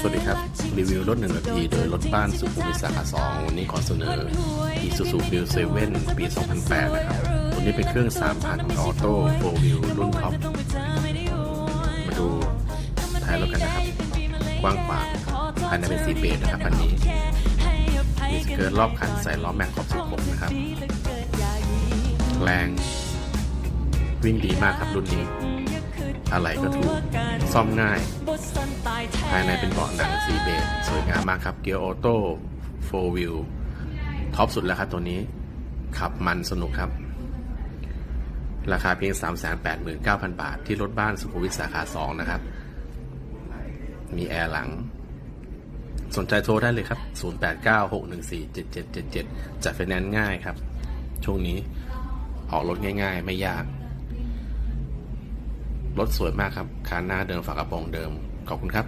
สวัสดีครับ รีวิวรถหนึ่งนาทีโดยรถบ้านสุขุมวิทสาขาสองวันนี้ขอเสนอ Isuzu Bill 7ปี 2008 นะครับตัวนี้เป็นเครื่อง 3,000 ออโต้4 wheel รุ่นท็อป มาดูท้ายรถกันนะครับ กว้างขวางภายในเป็นสีเบจนะครับคันนี้ มีสเกิร์ตรอบคันใส่ล้อแม็กขอบ 16 นะครับ แรง วิ่งดีมากครับรุ่นนี้ อะไรก็ถูก ซ่อมง่าย ภายในเป็นเบาะหนังสีเบจสวยงามมากครับ เกียร์ออโต้4 wheel ท็อปสุดแล้วครับตัวนี้ ขับมันสนุกครับ ราคาเพียง 389,000 บาท ที่รถบ้านสุขุมวิทสาขา 2 นะครับ มีแอร์หลัง สนใจโทรได้เลยครับ 0896147777 จัดไฟแนนซ์ง่ายครับ ช่วงนี้ออกรถง่าย ๆ ไม่ยาก รถสวยมากครับคานหน้าเดิมฝากระโปรงเดิม ขอบคุณครับ